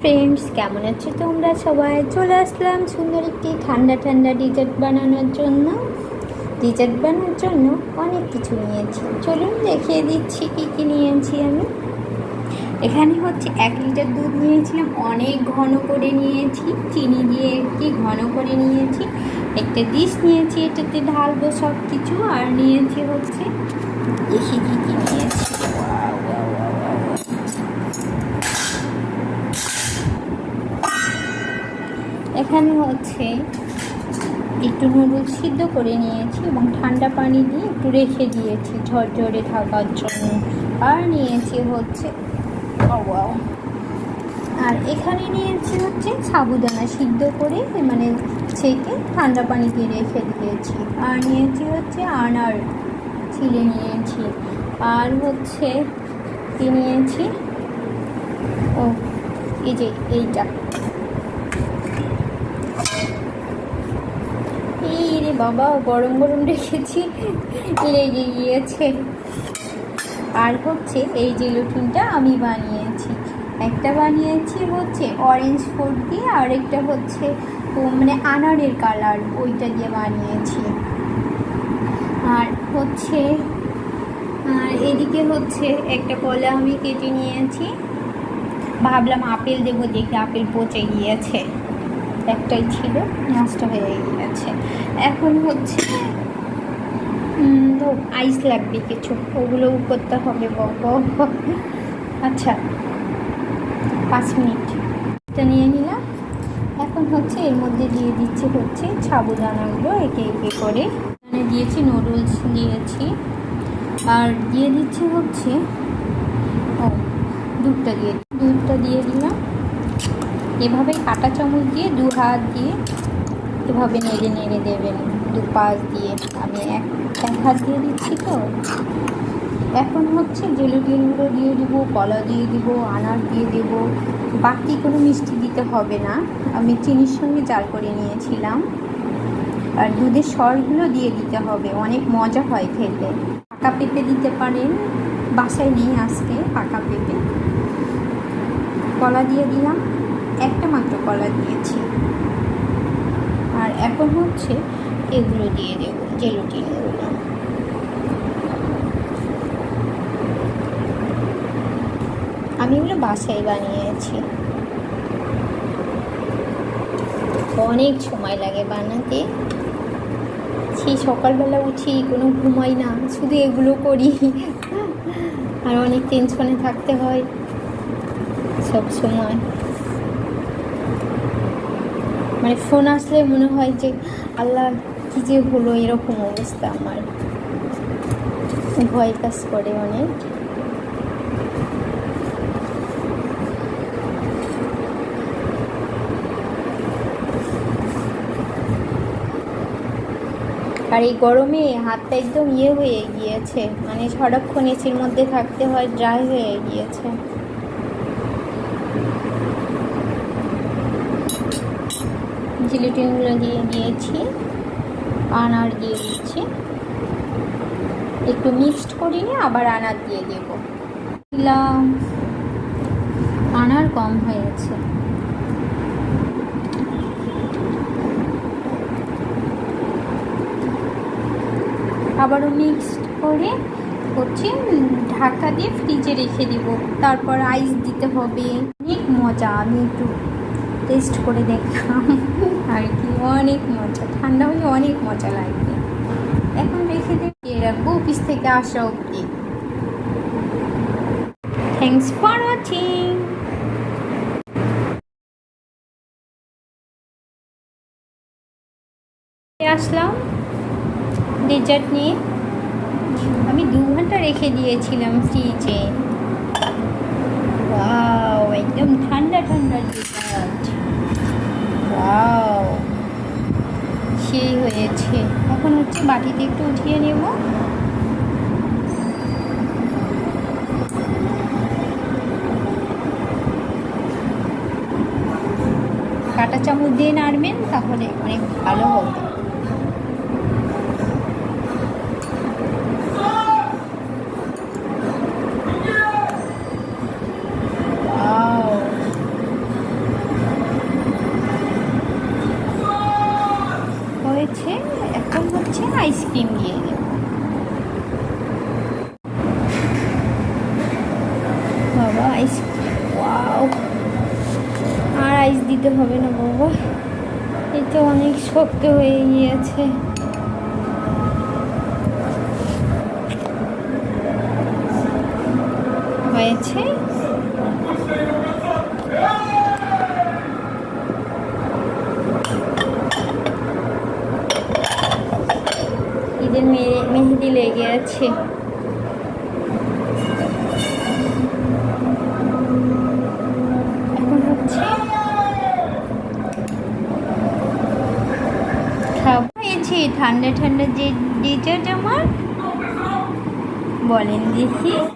Friends কেমন আছো তোমরা সবাই? চলে আসলাম সুন্দর একটি ঠান্ডা ঠান্ডা ডিজার্ট বানানোর জন্য। ডিজার্ট বানানোর জন্য অনেক কিছু নিয়েছি। চলুন দেখিয়ে দিচ্ছি কী কী নিয়েছি আমি। এখানে হচ্ছে এক লিটার দুধ নিয়েছিলাম, অনেক ঘন করে নিয়েছি। চিনি দিয়ে একটি ঘন করে নিয়েছি। একটা ডিশ নিয়েছি, এটাতে ঢালবো সব কিছু আর নিয়েছি হচ্ছে দেখি কী কী নিয়েছি। এখানে হচ্ছে একটু নুডলস সিদ্ধ করে নিয়েছি এবং ঠান্ডা পানি দিয়ে একটু রেখে দিয়েছি, ঝরঝরে থাকার জন্য। আর নিয়েছি হচ্ছে ও আর এখানে নিয়েছি হচ্ছে সাবুদানা সিদ্ধ করে মানে ছেঁকে ঠান্ডা পানি দিয়ে রেখে দিয়েছি। আর নিয়েছি হচ্ছে আনার ছিলে নিয়েছি। আর হচ্ছে কি নিয়েছি? ও, এই যে এইটা এই রে বাবা গরম গরম রেখেছি, লেগে গিয়েছে। আর হচ্ছে এই যে লুটিনটা আমি বানিয়েছি। একটা বানিয়েছি হচ্ছে অরেঞ্জ ফুড দিয়ে, আর একটা হচ্ছে মানে আনারের কালার ওইটা দিয়ে বানিয়েছি। আর হচ্ছে, আর এদিকে হচ্ছে একটা কলা আমি কেটে নিয়েছি। ভাবলাম আপেল দেবো, দেখি আপেল পচে গিয়েছে। একটাই ছিল, নষ্ট হয়ে গেছে। এখন হচ্ছে আইস লাগবে কিছু ওগুলোও করতে হবে বাবা আচ্ছা পাঁচ মিনিট। এটা নিয়ে নিলাম। এখন হচ্ছে এর মধ্যে দিয়ে দিচ্ছি হচ্ছে সাবুদানাগুলো একে একে করে। এখানে দিয়েছি নুডলস দিয়েছি আর দিয়ে দিচ্ছি হচ্ছে, ও, দুধটা দিয়ে দুধটা দিয়ে দিলাম। এভাবে কাঁটা চামচ দিয়ে দু হাত দিয়ে এভাবে নেড়ে নেড়ে দেবেন। দু পাশ দিয়ে। আমি এক এক হাত দিয়ে দিচ্ছি তো। এখন হচ্ছে জেলুটিনগুলো দিয়ে দিব, কলা দিয়ে দিব, আনার দিয়ে দেব। বাকি কোনো মিষ্টি দিতে হবে না। আমি চিনির সঙ্গে জাল করে নিয়েছিলাম। আর দুধের সরগুলো দিয়ে দিতে হবে। অনেক মজা হয় খেতে। পাকা পেঁপে দিতে পারেন। বাসায় নেই আজকে পাকা পেঁপে। কলা দিয়ে দিলাম। একটা মাত্র কলা দিয়েছি। আর এখন হচ্ছে এগুলো দিয়ে দেবো জেলুটিনগুলো আমি এগুলো বাসায় বানিয়েছি। অনেক সময় লাগে বানাতে। সেই সকালবেলা উঠি, কোনো ঘুমাই না, শুধু এগুলো করি। আর অনেক টেনশনে থাকতে হয়। সব সময় মানে ফোন আসলে মনে হয় যে আল্লাহ কী যে হলো, এরকম অবস্থা আমার। ভয় কাজ করে অনেক। আর এই গরমে হাতটা একদম ইয়ে হয়ে গিয়েছে। মানে সারাক্ষণ এসির মধ্যে থাকতে হয় ড্রাই হয়ে গিয়েছে। জিলিটিনগুলো দিয়ে দিয়েছি, আনার দিয়ে দিচ্ছি। একটু মিক্সড করে নিয়ে আবার আনার দিয়ে দেব। আনার কম হয়েছে। আবারও মিক্সড করে হচ্ছে ঢাকা দিয়ে ফ্রিজে রেখে দিব। তারপর আইস দিতে হবে। অনেক মজা। আমি একটু টেস্ট করে দেখলাম। আর কি, অনেক মজা। ঠান্ডা হলে অনেক মজা লাগবে এখন রেখে দিয়ে রাখব অফিস থেকে আসা অবধি। থ্যাংকস ফর ওয়াচিং আসলাম ডেজার্ট নিয়ে। আমি দু ঘণ্টা রেখে দিয়েছিলাম ফ্রিজে একদম ঠান্ডা ঠান্ডা ডেজার্ট ওয়াও সেই হয়েছে। এখন হচ্ছে বাটিতে একটু উঠিয়ে নেব। কাঁটা চামচ দিয়ে নাড়বেন, তাহলে অনেক ভালো হবে। আইস ওয়াও আর আইস দিতে হবে না বাবা। এটা অনেক শক্ত হয়ে গিয়েছে। হয়েছে? ঈদের মেহেদি লেগে আছে। ঠান্ডা ঠান্ডা যে ডিজার্ট আমার বলেন দেখি।